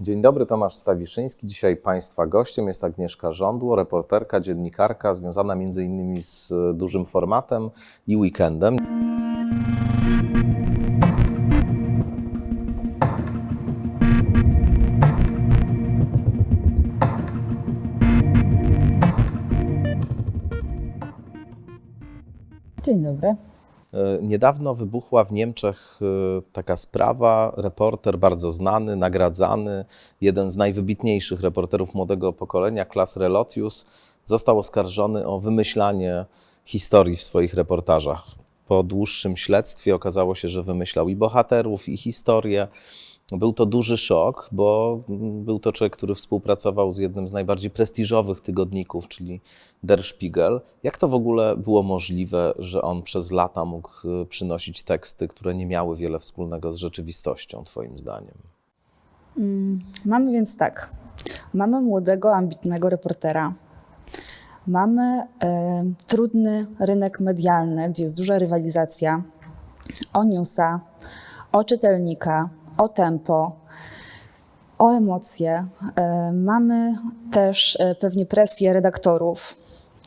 Dzień dobry, Tomasz Stawiszyński. Dzisiaj Państwa gościem jest Agnieszka Żądło, reporterka, dziennikarka związana innymi z dużym formatem i weekendem. Dzień dobry. E, Niedawno wybuchła w Niemczech e, taka sprawa. Reporter bardzo znany, nagradzany, jeden z najwybitniejszych reporterów młodego pokolenia, Klas Relotius, został oskarżony o wymyślanie historii w swoich reportażach. Po dłuższym śledztwie okazało się, że wymyślał i bohaterów, i historię. Był to duży szok, bo był to człowiek, który współpracował z jednym z najbardziej prestiżowych tygodników, czyli Der Spiegel. Jak to w ogóle było możliwe, że on przez lata mógł y, przynosić teksty, które nie miały wiele wspólnego z rzeczywistością, Twoim zdaniem? Mm, Mamy więc tak. Mamy młodego, ambitnego reportera. Mamy e, trudny rynek medialny, gdzie jest duża rywalizacja o newsa, o czytelnika, o tempo, o emocje. E, mamy też e, pewnie presję redaktorów,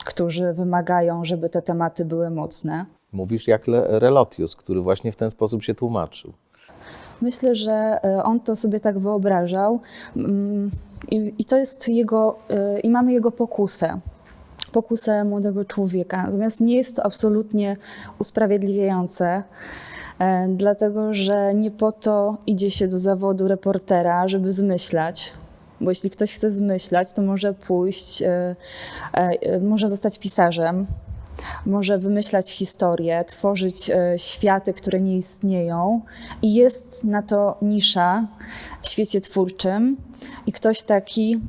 którzy wymagają, żeby te tematy były mocne. Mówisz jak Le- Relotius, który właśnie w ten sposób się tłumaczył. Myślę, że e, on to sobie tak wyobrażał mm, i, i to jest jego, i mamy jego pokusę. Pokusę młodego człowieka. Natomiast nie jest to absolutnie usprawiedliwiające, dlatego że nie po to idzie się do zawodu reportera, żeby zmyślać. Bo jeśli ktoś chce zmyślać, to może pójść, e, e, e, może zostać pisarzem, może wymyślać historie, tworzyć e, światy, które nie istnieją, i jest na to nisza w świecie twórczym. I ktoś taki,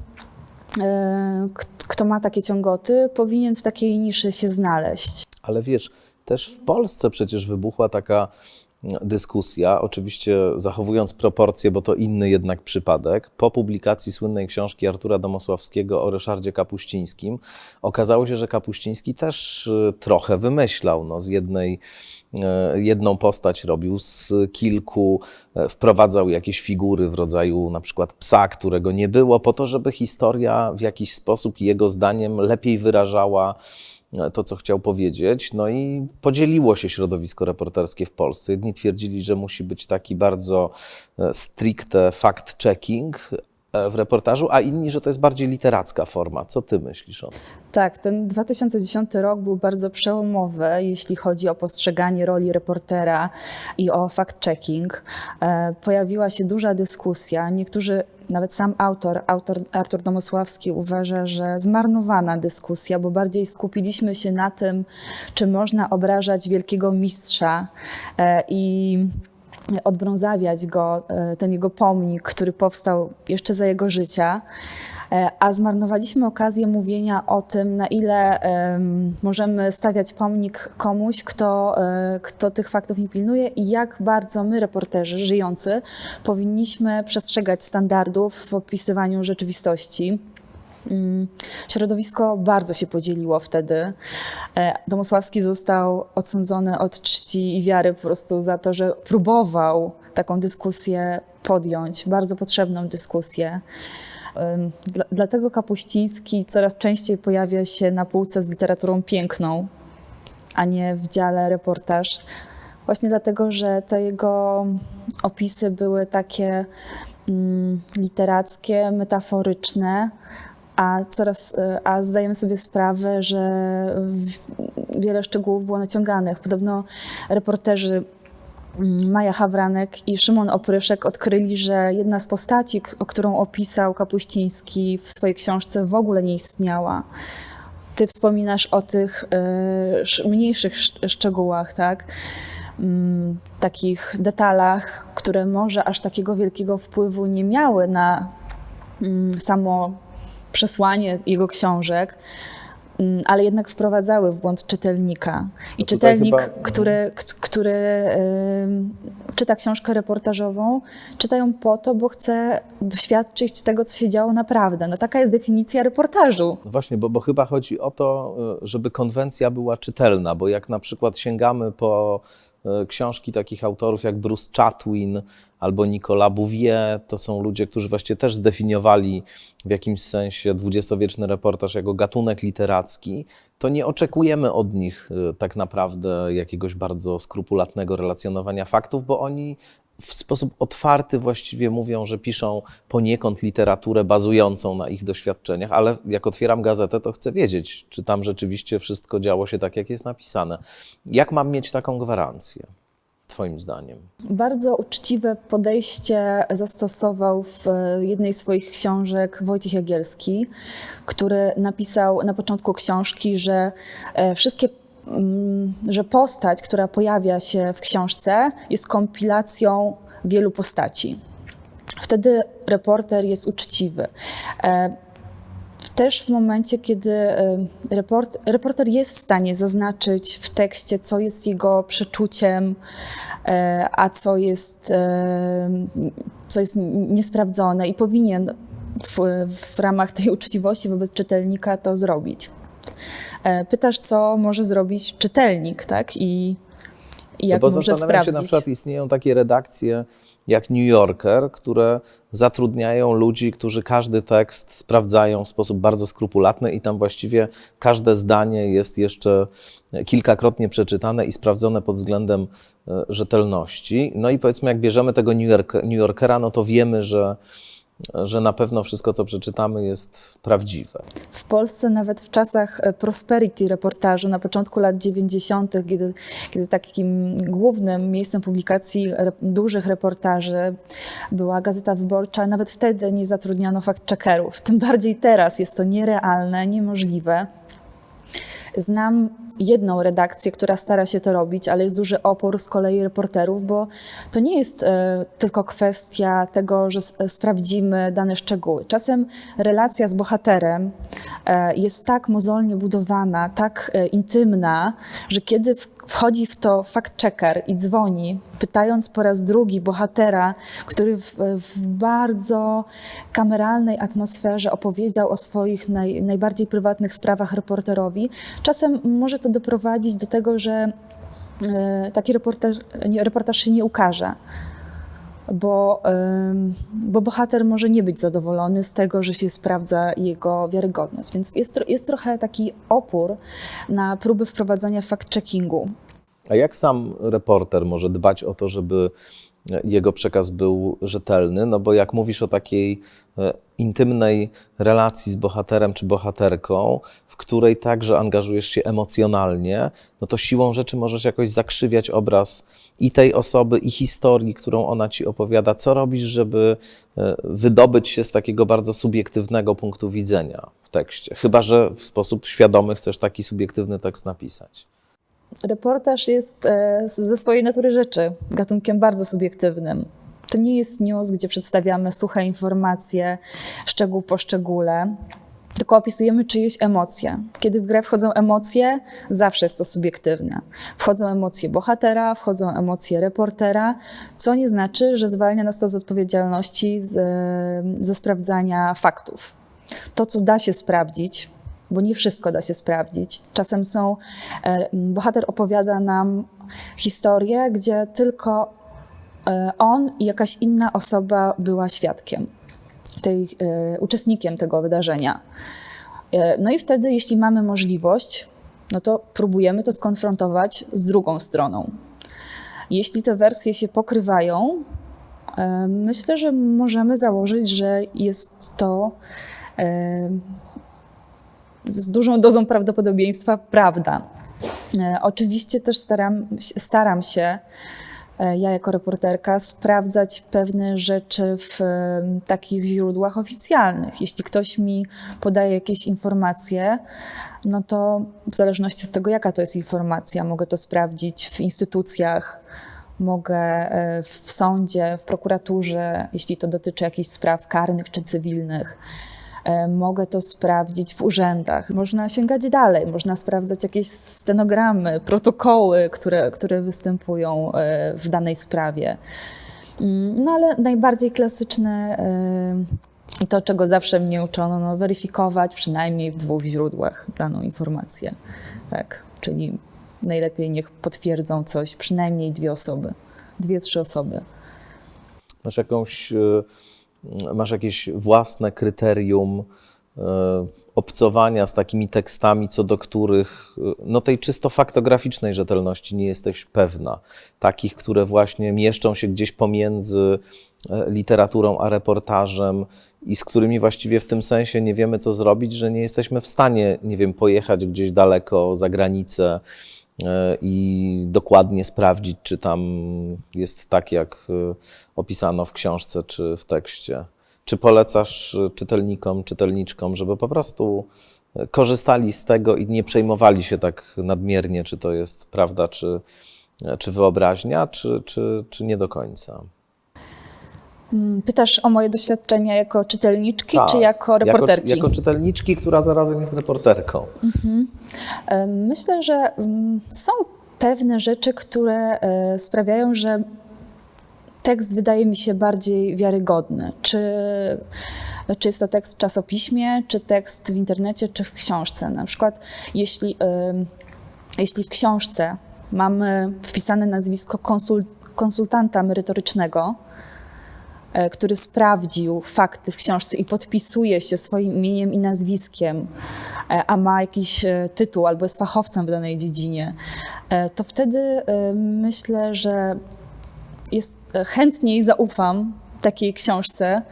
e, kto ma takie ciągoty, powinien w takiej niszy się znaleźć. Ale wiesz, też w Polsce przecież wybuchła taka dyskusja, oczywiście zachowując proporcje, bo to inny jednak przypadek. Po publikacji słynnej książki Artura Domosławskiego o Ryszardzie Kapuścińskim okazało się, że Kapuściński też y, trochę wymyślał. No, z jednej e, jedną postać robił z kilku, e, wprowadzał jakieś figury w rodzaju na przykład psa, którego nie było, po to, żeby historia w jakiś sposób jego zdaniem lepiej wyrażała to, co chciał powiedzieć. No i podzieliło się środowisko reporterskie w Polsce. Jedni twierdzili, że musi być taki bardzo e, stricte fact-checking e, w reportażu, a inni, że to jest bardziej literacka forma. Co ty myślisz o tym? Tak, ten 2010 rok był bardzo przełomowy, jeśli chodzi o postrzeganie roli reportera i o fact-checking. E, Pojawiła się duża dyskusja. Niektórzy, nawet sam autor, autor Artur Domosławski uważa, że zmarnowana dyskusja, bo bardziej skupiliśmy się na tym, czy można obrażać wielkiego mistrza e, i odbrązawiać go, e, ten jego pomnik, który powstał jeszcze za jego życia. E, A zmarnowaliśmy okazję mówienia o tym, na ile em, możemy stawiać pomnik komuś, kto, e, kto tych faktów nie pilnuje i jak bardzo my, reporterzy żyjący, powinniśmy przestrzegać standardów w opisywaniu rzeczywistości. Mm, Środowisko bardzo się podzieliło wtedy. E, Domosławski został odsądzony od czci i wiary po prostu za to, że próbował taką dyskusję podjąć, bardzo potrzebną dyskusję. Dlatego Kapuściński coraz częściej pojawia się na półce z literaturą piękną, a nie w dziale reportaż. Właśnie dlatego, że te jego opisy były takie mm, literackie, metaforyczne, a coraz, y, a zdajemy sobie sprawę, że wiele szczegółów było naciąganych. Podobno reporterzy Maja Hawranek i Szymon Opryszek odkryli, że jedna z postaci, którą opisał Kapuściński w swojej książce, w ogóle nie istniała. Ty wspominasz o tych sz- mniejszych sz- szczegółach, tak? Mm, takich detalach, które może aż takiego wielkiego wpływu nie miały na mm, samo przesłanie jego książek, ale jednak wprowadzały w błąd czytelnika. I No czytelnik, chyba- który, k- który ym, czyta książkę reportażową, czyta ją po to, bo chce doświadczyć tego, co się działo naprawdę. No taka jest definicja reportażu. No Właśnie, bo, bo chyba chodzi o to, y, żeby konwencja była czytelna, bo jak na przykład sięgamy po książki takich autorów jak Bruce Chatwin albo Nicolas Bouvier. To są ludzie, którzy właściwie też zdefiniowali w jakimś sensie dwudziestowieczny reportaż jako gatunek literacki. To nie oczekujemy od nich e, tak naprawdę jakiegoś bardzo skrupulatnego relacjonowania faktów, bo oni w sposób otwarty właściwie mówią, że piszą poniekąd literaturę bazującą na ich doświadczeniach, ale jak otwieram gazetę, to chcę wiedzieć, czy tam rzeczywiście wszystko działo się tak, jak jest napisane. Jak mam mieć taką gwarancję, Twoim zdaniem? Bardzo uczciwe podejście zastosował w jednej z swoich książek Wojciech Jagielski, który napisał na początku książki, że e, wszystkie że postać, która pojawia się w książce, jest kompilacją wielu postaci. Wtedy reporter jest uczciwy. E, Też w momencie, kiedy e, report, reporter jest w stanie zaznaczyć w tekście, co jest jego przeczuciem, e, a co jest, co jest niesprawdzone i powinien w, w ramach tej uczciwości wobec czytelnika to zrobić. E, Pytasz, co może zrobić czytelnik, tak? I, i jak no bo może zastanawiam sprawdzić. się, na przykład istnieją takie redakcje jak New Yorker, które zatrudniają ludzi, którzy każdy tekst sprawdzają w sposób bardzo skrupulatny i tam właściwie każde zdanie jest jeszcze kilkakrotnie przeczytane i sprawdzone pod względem e, rzetelności. No i powiedzmy, jak bierzemy tego New, York, New Yorkera, no to wiemy, że, że na pewno wszystko, co przeczytamy, jest prawdziwe. W Polsce nawet w czasach e, prosperity reportażu na początku lat 90., kiedy, kiedy takim głównym miejscem publikacji re, dużych reportaży była Gazeta Wyborcza, nawet wtedy nie zatrudniano fact-checkerów. Tym bardziej teraz jest to nierealne, niemożliwe. Znam jedną redakcję, która stara się to robić, ale jest duży opór z kolei reporterów, bo to nie jest e, tylko kwestia tego, że sprawdzimy dane szczegóły. Czasem relacja z bohaterem e, jest tak mozolnie budowana, tak e, intymna, że kiedy w, wchodzi w to fact-checker i dzwoni, pytając po raz drugi bohatera, który w, w bardzo kameralnej atmosferze opowiedział o swoich naj, najbardziej prywatnych sprawach reporterowi, czasem może to doprowadzić do tego, że e, taki reportaż, nie, reportaż się nie ukaże. Bo, bo bohater może nie być zadowolony z tego, że się sprawdza jego wiarygodność. Więc jest, jest trochę taki opór na próby wprowadzania fact-checkingu. A jak sam reporter może dbać o to, żeby jego przekaz był rzetelny? No bo jak mówisz o takiej e, intymnej relacji z bohaterem czy bohaterką, w której także angażujesz się emocjonalnie, no to siłą rzeczy możesz jakoś zakrzywiać obraz i tej osoby, i historii, którą ona ci opowiada. Co robisz, żeby e, wydobyć się z takiego bardzo subiektywnego punktu widzenia w tekście? Chyba, że w sposób świadomy chcesz taki subiektywny tekst napisać. Reportaż jest e, ze swojej natury rzeczy gatunkiem bardzo subiektywnym. To nie jest news, gdzie przedstawiamy suche informacje, szczegół po szczególe, tylko opisujemy czyjeś emocje. Kiedy w grę wchodzą emocje, zawsze jest to subiektywne. Wchodzą emocje bohatera, wchodzą emocje reportera, co nie znaczy, że zwalnia nas to z odpowiedzialności z, ze sprawdzania faktów. To, co da się sprawdzić, bo nie wszystko da się sprawdzić. Czasem są, e, bohater opowiada nam historię, gdzie tylko e, on i jakaś inna osoba była świadkiem, tej, e, uczestnikiem tego wydarzenia. No i wtedy, jeśli mamy możliwość, no to próbujemy to skonfrontować z drugą stroną. Jeśli te wersje się pokrywają, myślę, że możemy założyć, że jest to z dużą dozą prawdopodobieństwa prawda. E, Oczywiście też staram, staram się, e, ja jako reporterka, sprawdzać pewne rzeczy w e, takich źródłach oficjalnych. Jeśli ktoś mi podaje jakieś informacje, no to w zależności od tego, jaka to jest informacja, mogę to sprawdzić w instytucjach, mogę w sądzie, w prokuraturze, jeśli to dotyczy jakichś spraw karnych czy cywilnych. E, Mogę to sprawdzić w urzędach. Można sięgać dalej, można sprawdzać jakieś stenogramy, protokoły, które, które występują e, w danej sprawie. Mm, No ale najbardziej klasyczne e, i to, czego zawsze mnie uczono, no, weryfikować przynajmniej w dwóch źródłach daną informację. Tak, czyli Najlepiej niech potwierdzą coś przynajmniej dwie osoby, dwie, trzy osoby. Masz jakąś, y, masz jakieś własne kryterium y, obcowania z takimi tekstami, co do których y, no tej czysto faktograficznej rzetelności nie jesteś pewna. Takich, które właśnie mieszczą się gdzieś pomiędzy e, literaturą a reportażem i z którymi właściwie w tym sensie nie wiemy, co zrobić, że nie jesteśmy w stanie, nie wiem, pojechać gdzieś daleko za granicę e, i dokładnie sprawdzić, czy tam jest tak, jak e, opisano w książce czy w tekście. Czy polecasz e, czytelnikom, czytelniczkom, żeby po prostu e, korzystali z tego i nie przejmowali się tak nadmiernie, czy to jest prawda, czy, e, czy wyobraźnia, czy, czy, czy nie do końca? Mm, Pytasz o moje doświadczenia jako czytelniczki, Tak, czy jako reporterki? Jako, jako czytelniczki, która zarazem jest reporterką. E, Myślę, że mm, są pewne rzeczy, które e, sprawiają, że tekst wydaje mi się bardziej wiarygodny. Czy, czy jest to tekst w czasopiśmie, czy tekst w internecie, czy w książce. Na przykład, jeśli, jeśli w książce mamy wpisane nazwisko konsul, konsultanta merytorycznego, który sprawdził fakty w książce i podpisuje się swoim imieniem i nazwiskiem, e, a ma jakiś e, tytuł albo jest fachowcem w danej dziedzinie, e, to wtedy e, myślę, że jest, e, chętniej zaufam takiej książce.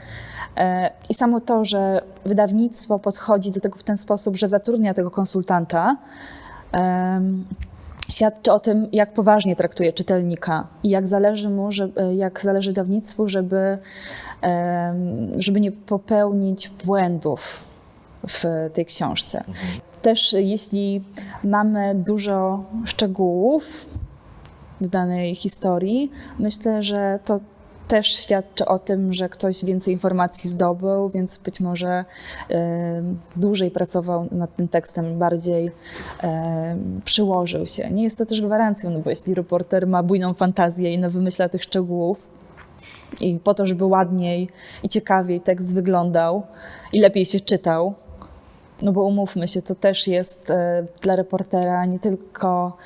E, I samo to, że wydawnictwo podchodzi do tego w ten sposób, że zatrudnia tego konsultanta, świadczy o tym, jak poważnie traktuje czytelnika i jak zależy mu, żeby, jak zależy wydawnictwu, żeby, żeby nie popełnić błędów w tej książce. Też jeśli mamy dużo szczegółów w danej historii, myślę, że to też świadczy o tym, że ktoś więcej informacji zdobył, więc być może e, dłużej pracował nad tym tekstem, bardziej e, przyłożył się. Nie jest to też gwarancją, no bo jeśli reporter ma bujną fantazję i wymyśla tych szczegółów, i po to, żeby ładniej i ciekawiej tekst wyglądał i lepiej się czytał, no bo umówmy się, to też jest e, dla reportera nie tylko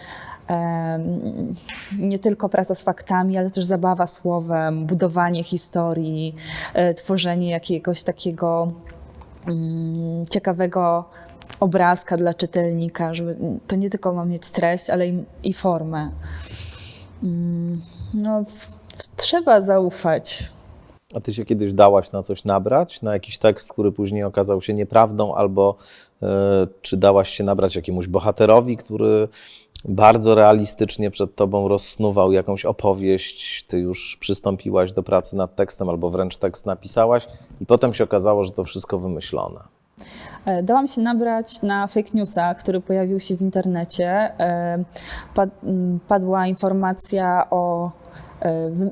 nie tylko praca z faktami, ale też zabawa słowem, budowanie historii, e, tworzenie jakiegoś takiego mm, ciekawego obrazka dla czytelnika, żeby to nie tylko ma mieć treść, ale i, i formę. Mm, No, trzeba zaufać. A ty się kiedyś dałaś na coś nabrać, na jakiś tekst, który później okazał się nieprawdą, albo e, czy dałaś się nabrać jakiemuś bohaterowi, który bardzo realistycznie przed tobą rozsnuwał jakąś opowieść, ty już przystąpiłaś do pracy nad tekstem, albo wręcz tekst napisałaś i potem się okazało, że to wszystko wymyślone. E, Dałam się nabrać na fake newsa, który pojawił się w internecie. E, Padła informacja o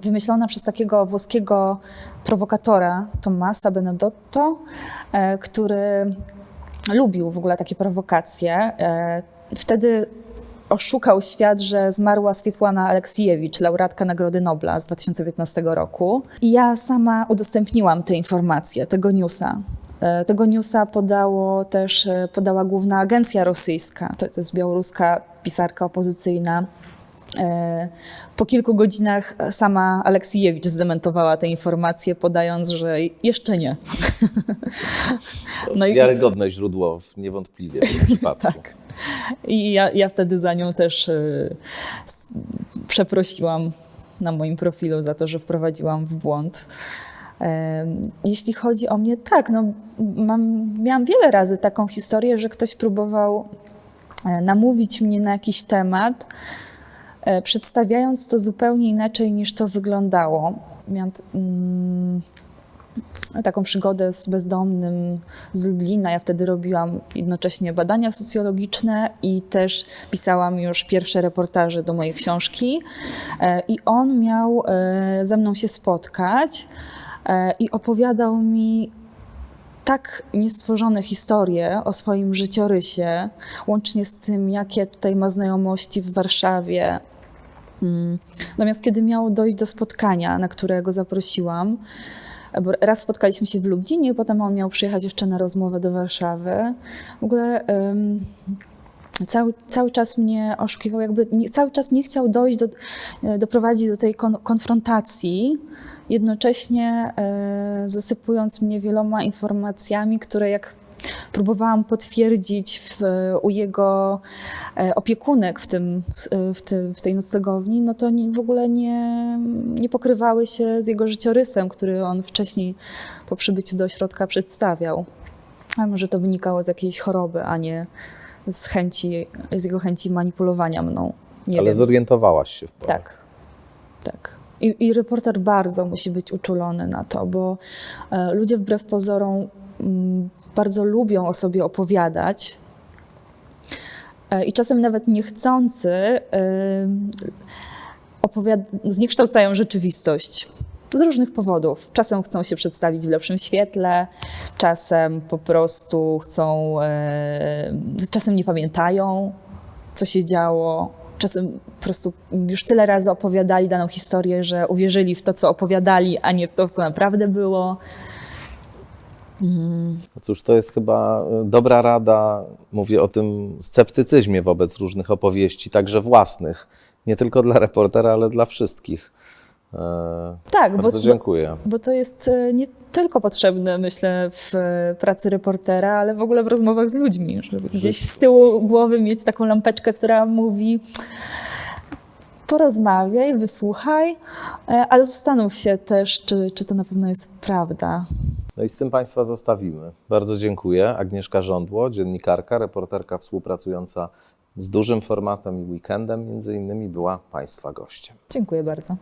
wymyślona przez takiego włoskiego prowokatora Tommasa Benedotto, e, który lubił w ogóle takie prowokacje. E, Wtedy oszukał świat, że zmarła Swietłana Aleksijewicz, laureatka Nagrody Nobla z 2015 roku. I ja sama udostępniłam te informacje, tego newsa. E, Tego newsa podało też, e, podała główna agencja rosyjska, to, to jest białoruska pisarka opozycyjna. E, Po kilku godzinach sama Aleksijewicz zdementowała te informacje, podając, że jeszcze nie. No i- Wiarygodne źródło, niewątpliwie w tym przypadku. Tak. I ja, ja wtedy za nią też y, s- przeprosiłam na moim profilu za to, że wprowadziłam w błąd. Em, Jeśli chodzi o mnie, tak, no, mam, miałam wiele razy taką historię, że ktoś próbował e, namówić mnie na jakiś temat, e, przedstawiając to zupełnie inaczej niż to wyglądało. Miałam mm, taką przygodę z bezdomnym z Lublina. Ja wtedy robiłam jednocześnie badania socjologiczne i też pisałam już pierwsze reportaże do mojej książki. E, I on miał e, ze mną się spotkać e, i opowiadał mi tak niestworzone historie o swoim życiorysie, łącznie z tym, jakie tutaj ma znajomości w Warszawie. Mm. Natomiast kiedy miało dojść do spotkania, na którego zaprosiłam, bo raz spotkaliśmy się w Lublinie, potem on miał przyjechać jeszcze na rozmowę do Warszawy. W ogóle em, cały, cały czas mnie oszukiwał, jakby nie, cały czas nie chciał dojść do, e, doprowadzić do tej kon, konfrontacji, jednocześnie e, zasypując mnie wieloma informacjami, które jak próbowałam potwierdzić w, u jego e, opiekunek w, tym, e, w, tym, w tej noclegowni, no to nie, w ogóle nie, nie pokrywały się z jego życiorysem, który on wcześniej po przybyciu do ośrodka przedstawiał. A może to wynikało z jakiejś choroby, a nie z chęci, z jego chęci manipulowania mną. Nie Ale wiem. zorientowałaś się w porę. Tak, tak. I, I reporter bardzo musi być uczulony na to, bo e, ludzie wbrew pozorom bardzo lubią o sobie opowiadać. E, I czasem nawet niechcący e, opowiad- zniekształcają rzeczywistość. Z różnych powodów. Czasem chcą się przedstawić w lepszym świetle, czasem po prostu chcą, e, czasem nie pamiętają, co się działo. Czasem po prostu już tyle razy opowiadali daną historię, że uwierzyli w to, co opowiadali, a nie w to, co naprawdę było. No Cóż, to jest chyba e, dobra rada. Mówię o tym sceptycyzmie wobec różnych opowieści, także własnych. Nie tylko dla reportera, ale dla wszystkich. E, Tak, bo, Bardzo bo, dziękuję. bo to jest e, nie tylko potrzebne, myślę, w pracy reportera, ale w ogóle w rozmowach z ludźmi, żeby gdzieś z tyłu głowy mieć taką lampeczkę, która mówi porozmawiaj, wysłuchaj, ale zastanów się też, czy, czy to na pewno jest prawda. No i z tym Państwa zostawimy. Bardzo dziękuję. Agnieszka Żądło, dziennikarka, reporterka współpracująca z dużym formatem i weekendem, między innymi była Państwa gościem. Dziękuję bardzo.